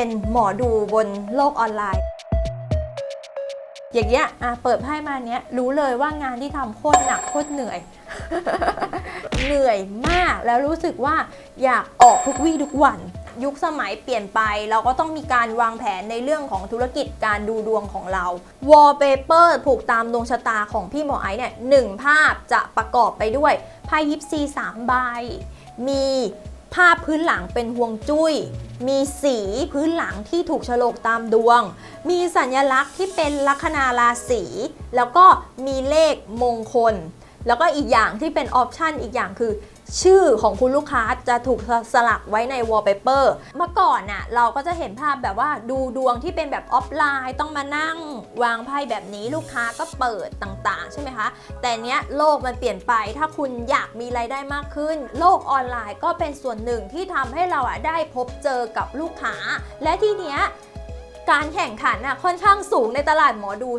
เป็นหมอดูบนโลกออนไลน์ อย่างเงี้ยอะเปิดไพ่มาเนี้ยรู้เลยว่างานที่ทำโคตรหนักโคตรเหนื่อย เหนื่อยมากแล้วรู้สึกว่าอยากออกทุกวี่ทุกวันยุคสมัยเปลี่ยนไปเราก็ต้องมีการวางแผนในเรื่องของธุรกิจการดูดวงของเรา wallpaper ผูกตามดวงชะตาของพี่หมอไอซ์เนี่ยหนึ่งภาพจะประกอบไปด้วยไพ่ยิปซีสามใบ มี ภาพพื้นหลังเป็นห่วงจุ้ย มีสีพื้นหลังที่ถูกฉลกตามดวง มีสัญลักษณ์ที่เป็นลัคนาราศี แล้วก็มีเลขมงคล แล้วก็อีกอย่างที่เป็นออปชันอีกอย่างคือ ชื่อของคุณลูกค้าจะถูกสลักไว้ใน wallpaper เมื่อก่อนน่ะเราก็จะเห็นภาพแบบว่าดูดวงที่เป็นแบบออฟไลน์ต้องมานั่งวางไพ่แบบนี้ลูกค้าก็เปิดต่างๆ ใช่ไหมคะ แต่เนี้ยโลกมันเปลี่ยนไปถ้าคุณอยากมีรายได้มากขึ้น โลกออนไลน์ก็เป็นส่วนหนึ่งที่ทำให้เราอะได้พบเจอกับลูกค้า และที่เนี้ยการแข่งขันอะค่อนข้างสูงในตลาดหมอดู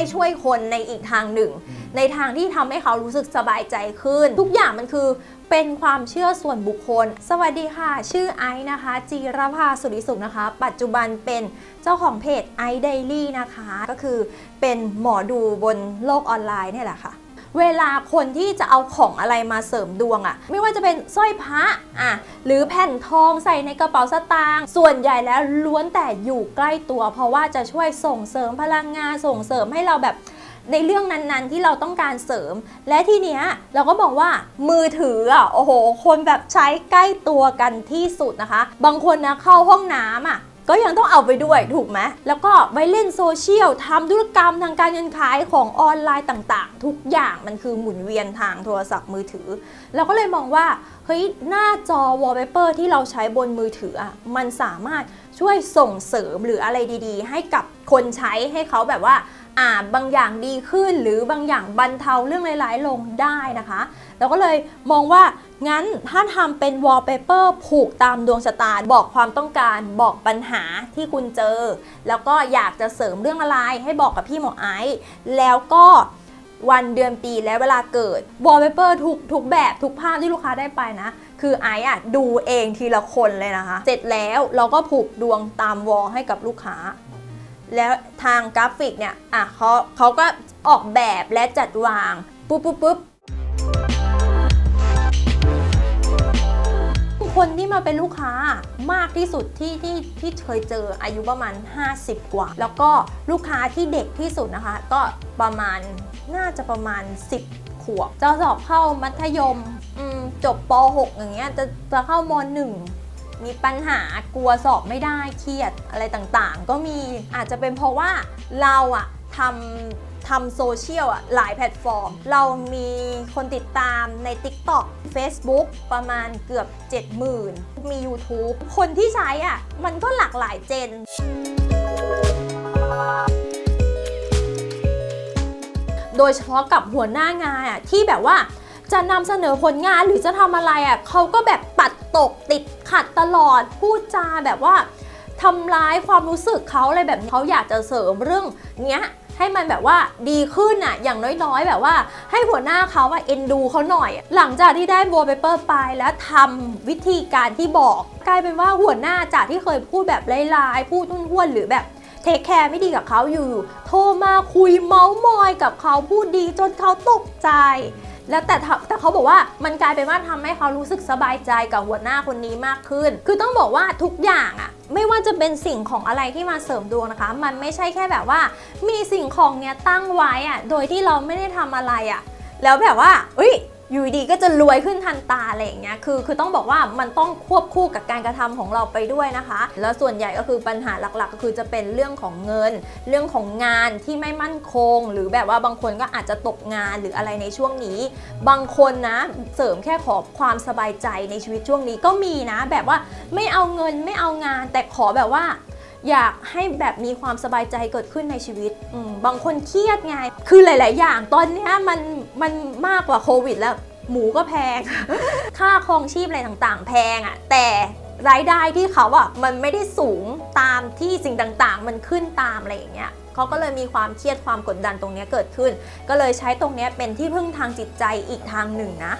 ได้ช่วยคนในอีกทางหนึ่ง ในทางที่ทำให้เขารู้สึกสบายใจขึ้น ทุกอย่างมันคือเป็นความเชื่อส่วนบุคคล สวัสดีค่ะ ชื่อไอซ์นะคะ จีรภาสุริสุขนะคะ ปัจจุบันเป็นเจ้าของเพจไอซ์เดลี่นะคะ ก็คือเป็นหมอดูบนโลกออนไลน์เนี่ยแหละค่ะ เวลาคนที่จะเอาของอะไรมาเสริมดวงอะไม่ว่าจะเป็นสร้อยพระอะหรือแผ่นทองใส่ในกระเป๋าสตางค์ส่วนใหญ่แล้วล้วนแต่อยู่ใกล้ตัว เพราะว่าจะช่วยส่งเสริมพลังงานส่งเสริมให้เราแบบในเรื่องนั้นๆที่เราต้องการเสริม และทีเนี้ยเราก็บอกว่ามือถืออะโอ้โห คนแบบใช้ใกล้ตัวกันที่สุดนะคะ บางคนนะเข้าห้องน้ำอะ ก็ยังต้องเอาไปด้วยถูกไหมแล้วก็ไปเล่นโซเชียลทำธุรกรรมทางการเงินขายของออนไลน์ต่าง ๆ ทุกอย่างมันคือหมุนเวียนทางโทรศัพท์มือถือ เราก็เลยมองว่าเฮ้ยหน้าจอวอลเปเปอร์ที่เราใช้บนมือถืออะมันสามารถช่วยส่งเสริมหรืออะไรดี ๆ ให้กับคนใช้ให้เขาแบบว่า อ่าบางอย่างดีขึ้นหรือบางอย่างบรรเทาเรื่องร้ายๆลงได้นะคะเราก็เลยมองว่างั้นถ้าทำเป็น wallpaper ผูกตามดวงชะตาบอกความต้องการบอกปัญหาที่คุณเจอ แล้วก็อยากจะเสริมเรื่องอะไรให้บอกกับพี่หมอไอซ์แล้วก็วันเดือนปีและเวลาเกิด wallpaper ทุกทุกแบบทุกภาพที่ลูกค้าได้ไปนะ คือไอซ์อะดูเองทีละคนเลยนะคะ เสร็จแล้วเราก็ผูกดวงตามวอลให้กับลูกค้า แล้วทางกราฟิกเนี่ยอะเขาเขาก็ออกแบบและจัดวางปุ๊บปุ๊บปุ๊บคนที่มาเป็นลูกค้ามากที่สุดที่ที่ที่เคยเจออายุประมาณ 50 กว่า แล้วก็ลูกค้าที่เด็กที่สุดนะคะ ก็ประมาณน่าจะประมาณ 10 ขวบจะสอบเข้ามัธยมจบป .6 อย่างเงี้ยจะจะเข้าม .1 มีปัญหากลัวสอบไม่ได้เครียดอะไรต่างๆ ก็มีอาจจะเป็นเพราะว่าเราอะทำทำโซเชียลอะหลายแพลตฟอร์ม เรามีคนติดตามใน TikTok Facebook ประมาณเกือบ 70,000 มี YouTube คนที่ใช้อะมันก็หลากหลายเจนโดยเฉพาะกับหัวหน้างานอะที่แบบว่าจะนำเสนอผลงานหรือจะทำอะไรอะเขาก็แบบ ตัดตกติดขัดตลอดพูดจาแบบว่าทำร้ายความรู้สึกเขาอะไรแบบนี้เขาอยากจะเสริมเรื่องเนี้ยให้มันแบบว่าดีขึ้นอะอย่างน้อยๆ แบบว่า ให้หัวหน้าเขาว่าเอ็นดูเขาหน่อย หลังจากที่ได้โบเปเปอร์ไปแล้วทำวิธีการที่บอก กลายเป็นว่าหัวหน้าจากที่เคยพูดแบบร้ายๆพูดทุ่นๆหรือแบบเทคแคร์ไม่ดีกับเขาอยู่ โทรมาคุยเมาส์มอยกับเขาพูดดีจนเขาตกใจ แล้วแต่แต่เขาบอกว่ามันกลายเป็นว่าทำให้เขารู้สึกสบายใจกับหัวหน้าคนนี้มากขึ้น คือต้องบอกว่าทุกอย่างอะไม่ว่าจะเป็นสิ่งของอะไรที่มาเสริมดวงนะคะ มันไม่ใช่แค่แบบว่า มีสิ่งของเนี้ยตั้งไว้อะโดยที่เราไม่ได้ทำอะไรอะแล้วแบบว่าเอ้ย อยู่ดีก็จะรวยขึ้นทันตาอะไรอย่างเงี้ยคือคือต้องบอกว่ามันต้องควบคู่กับการกระทำของเราไปด้วยนะคะ แล้วส่วนใหญ่ก็คือปัญหาหลักๆ ก็คือจะเป็นเรื่องของเงิน เรื่องของงานที่ไม่มั่นคง หรือแบบว่าบางคนก็อาจจะตกงานหรืออะไรในช่วงนี้ บางคนนะเสริมแค่ขอความสบายใจในชีวิตช่วงนี้ก็มีนะ แบบว่าไม่เอาเงินไม่เอางาน แต่ขอแบบว่า อยากให้แบบมีความสบายใจเกิดขึ้นในชีวิต บางคนเครียดไง คือหลาย ๆ อย่างตอนนี้มันมันมากกว่าโควิดแล้ว หมูก็แพง ค่าครองชีพอะไรต่างๆ แพงอะ่ะ แต่รายได้ที่เขาอะมันไม่ได้สูงตามที่สิ่งต่างๆ มันขึ้นตามอะไรอย่างเงี้ยเขาก็เลยมีความเครียดความกดดันตรงเนี้ยเกิดขึ้น ก็เลยใช้ตรงเนี้ยเป็นที่พึ่งทางจิตใจอีกทางหนึ่งนะ